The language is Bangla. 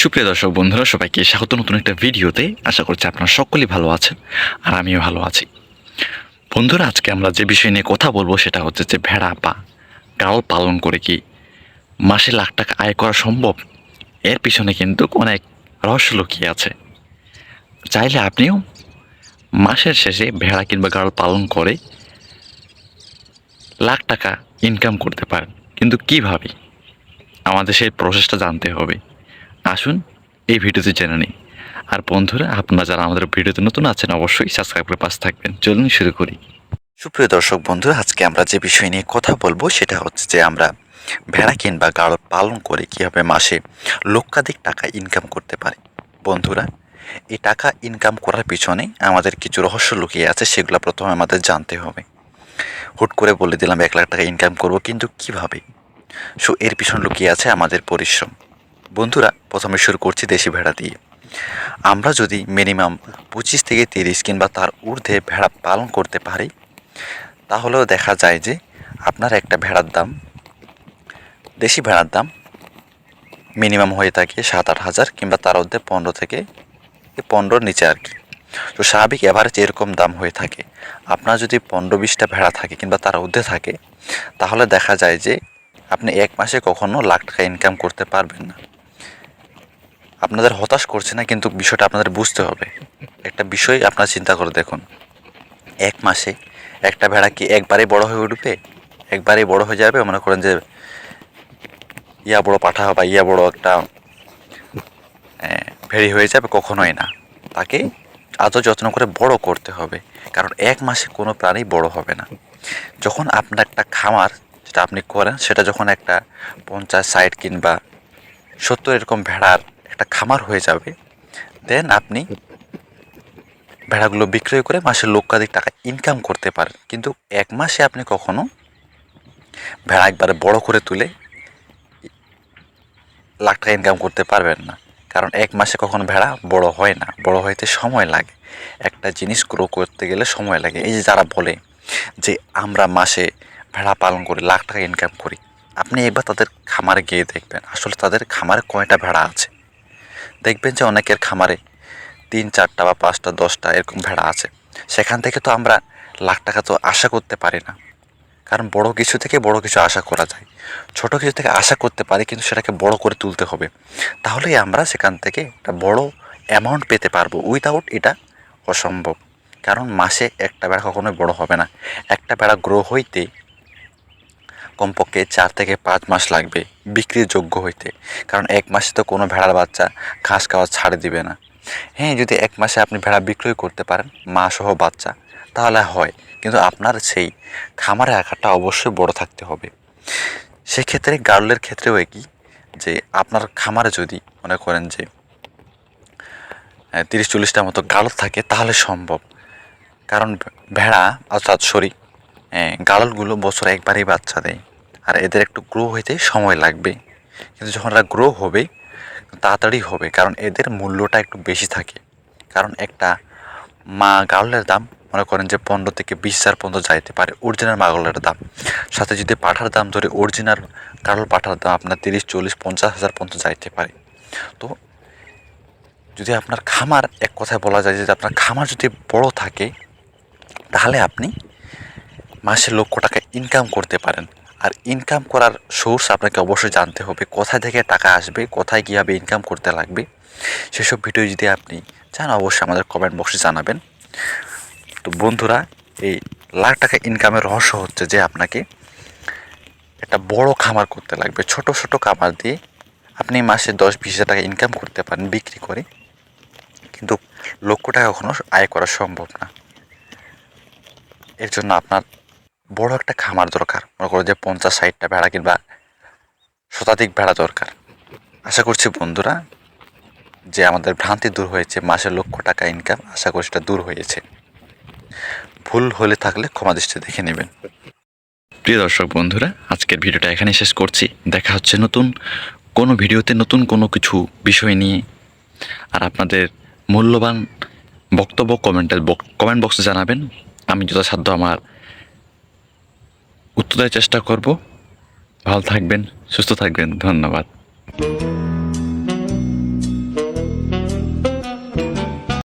সুপ্রিয় দর্শক বন্ধুরা, সবাইকে স্বাগত। নতুন একটা ভিডিওতে আশা করছি আপনারা সকলেই ভালো আছেন আর আমিও ভালো আছি। বন্ধুরা, আজকে আমরা যে বিষয় নিয়ে কথা বলব সেটা হচ্ছে যে ভেড়া বা গাড়ল পালন করে কি মাসে লাখ টাকা আয় করা সম্ভব? এর পিছনে কিন্তু অনেক রহস্য লুকিয়ে আছে। চাইলে আপনিও মাসের শেষে ভেড়া কিংবা গাড়ল পালন করে লাখ টাকা ইনকাম করতে পারেন। কিন্তু কীভাবে? আমাদের সেই প্রসেসটা জানতে হবে। আসুন এই ভিডিওতে জেনে নিই। আর বন্ধুরা, আপনারা যারা আমাদের ভিডিওতে নতুন আছেন, অবশ্যই সাবস্ক্রাইব করে পাশে থাকবেন। চলুন শুরু করি। সুপ্রিয় দর্শক বন্ধুরা আজকে আমরা যে বিষয় নিয়ে কথা বলব, সেটা হচ্ছে যে আমরা ভেড়া কিংবা গাড়ল পালন করে কীভাবে মাসে লক্ষাধিক টাকা ইনকাম করতে পারি। বন্ধুরা, এই টাকা ইনকাম করার পিছনে আমাদের কিছু রহস্য লুকিয়ে আছে, সেগুলো প্রথমে আমাদের জানতে হবে। হুট করে বলে দিলাম, এক লাখ টাকা ইনকাম করব, কিন্তু কীভাবে? সো এর পিছনে লুকিয়ে আছে আমাদের পরিশ্রম। বন্ধুরা, প্রথমে শুরু করছি দেশি ভেড়া দিয়ে। আমরা যদি মিনিমাম পঁচিশ থেকে তিরিশ কিংবা তার ঊর্ধ্বে ভেড়া পালন করতে পারি, তাহলেও দেখা যায় যে আপনার একটা ভেড়ার দাম, দেশি ভেড়ার দাম মিনিমাম হয়ে থাকে সাত আট হাজার কিংবা তার মধ্যে পনেরো থেকে পনেরোর নিচে আর কি। তো স্বাভাবিক অ্যাভারেজ এরকম দাম হয়ে থাকে। আপনার যদি পনেরো বিশটা ভেড়া থাকে কিংবা তার ঊর্ধ্বে থাকে, তাহলে দেখা যায় যে আপনি এক মাসে কখনো লাখ টাকা ইনকাম করতে পারবেন না। আপনাদের হতাশ করছে না, কিন্তু বিষয়টা আপনাদের বুঝতে হবে। একটা বিষয় আপনারা চিন্তা করে দেখুন। এক মাসে একটা ভেড়া কি একবারে বড় হয়ে উঠবে? একবারে বড় হয়ে যাবে? মনে করেন যে, ইয়া বড় পাঠা বা ইয়া বড় একটা ভেড়ি হয়ে যাবে, কখনোই না। তাকে আদৌ যত্ন করে বড় করতে হবে। কারণ এক মাসে কোনো প্রাণী বড় হবে না। যখন আপনার একটা খামার, যেটা আপনি করেন, সেটা যখন একটা পঞ্চাশ, ষাট কিংবা সত্তর এরকম ভেড়ার একটা খামার হয়ে যাবে দেন আপনি ভেড়াগুলো বিক্রয় করে মাসে লক্ষাধিক টাকা ইনকাম করতে পারেন। কিন্তু এক মাসে আপনি কখনো ভেড়া একবারে বড় করে তুলে লাখ টাকা ইনকাম করতে পারবেন না। কারণ এক মাসে কখনো ভেড়া বড় হয় না, বড় হইতে সময় লাগে। একটা জিনিস গ্রো করতে গেলে সময় লাগে। এই যে যারা বলে যে আমরা মাসে ভেড়া পালন করি লাখ টাকা ইনকাম করি, আপনি একবার তাদের খামারে গিয়ে দেখবেন। আসলে তাদের খামারে কয়টা ভেড়া আছে? দেখবেন যে অনেকের খামারে তিন চারটা বা পাঁচটা, দশটা এরকম ভেড়া আছে। সেখান থেকে তো আমরা লাখ টাকা তো আশা করতে পারি না। কারণ বড় কিছু থেকে বড় কিছু আশা করা যায়। ছোট কিছু থেকে আশা করতে পারি কিন্তু সেটাকে বড় করে তুলতে হবে। তাহলেই আমরা সেখান থেকে একটা বড় অ্যামাউন্ট পেতে পারব। উইদাউট এটা অসম্ভব। কারণ মাসে একটা বেড়া কখনোই বড় হবে না। একটা বেড়া গ্রো হইতে কমপক্ষে চার থেকে পাঁচ মাস লাগবে বিক্রির যোগ্য হইতে। কারণ এক মাসে তো কোনো ভেড়ার বাচ্চা ঘাস খাওয়া ছাড়ে দিবে না। হ্যাঁ যদি এক মাসে আপনি ভেড়া বিক্রয় করতে পারেন মা সহ বাচ্চা, তাহলে হয়। কিন্তু আপনার সেই খামারের আকারটা অবশ্যই বড় থাকতে হবে। সেক্ষেত্রে গার্লের ক্ষেত্রেও একই যে আপনার খামারে যদি মনে করেন যে তিরিশ চল্লিশটার মতো গালল থাকে, তাহলে সম্ভব। কারণ ভেড়া, অর্থাৎ সরি গাললগুলো বছর একবারই বাচ্চা দেয়। আর এদের একটু গ্রো হইতে সময় লাগবে। কিন্তু যখন এরা গ্রো হবে, তাড়াতাড়ি হবে, কারণ এদের মূল্যটা একটু বেশি থাকে। কারণ একটা মা গাউলের দাম, মনে করেন যে পনেরো থেকে বিশ হাজার পর্যন্ত যাইতে পারে অরিজিনাল মাগলের দাম। সাথে যদি পাঠার দাম ধরে অরিজিনাল কারোর পাঠার দাম আপনার তিরিশ, চল্লিশ, পঞ্চাশ হাজার পর্যন্ত যাইতে পারে। তো যদি আপনার খামার, এক কথায় বলা যায় যে আপনার খামার যদি বড় থাকে, তাহলে আপনি মাসে লক্ষ টাকা ইনকাম করতে পারেন। আর ইনকাম করার সোর্স আপনাকে অবশ্যই জানতে হবে, কোথায় থেকে টাকা আসবে, কোথায় কীভাবে ইনকাম করতে লাগবে। সেসব ভিডিও যদি আপনি চান, অবশ্যই আমাদের কমেন্ট বক্সে জানাবেন। তো বন্ধুরা, এই লাখ টাকা ইনকামের রহস্য হচ্ছে যে আপনাকে একটা বড় খামার করতে লাগবে। ছোট ছোট খামার দিয়ে আপনি মাসে দশ, বিশ হাজার টাকা ইনকাম করতে পারেন বিক্রি করে। কিন্তু লক্ষ টাকা কখনো আয় করা সম্ভব না। এর জন্য আপনার বড় একটা খামার দরকার। মনে করো যে পঞ্চাশ, ষাটটা ভেড়া কিংবা শতাধিক ভেড়া দরকার। আশা করছি বন্ধুরা, যে আমাদের ভ্রান্তি দূর হয়েছে, মাসে লক্ষ টাকা ইনকাম আশা করি সেটা দূর হয়েছে। ভুল হলে থাকলে ক্ষমা দৃষ্টি দেখে নেবেন। প্রিয় দর্শক বন্ধুরা, আজকের ভিডিওটা এখানে শেষ করছি। দেখা হচ্ছে নতুন কোনো ভিডিওতে নতুন কোনো কিছু বিষয় নিয়ে। আর আপনাদের মূল্যবান বক্তব্য কমেন্টের কমেন্ট বক্সে জানাবেন। আমি যথাসাধ্য আমার উত্তর চেষ্টা করব। ভালো থাকবেন সুস্থ থাকবেন ধন্যবাদ।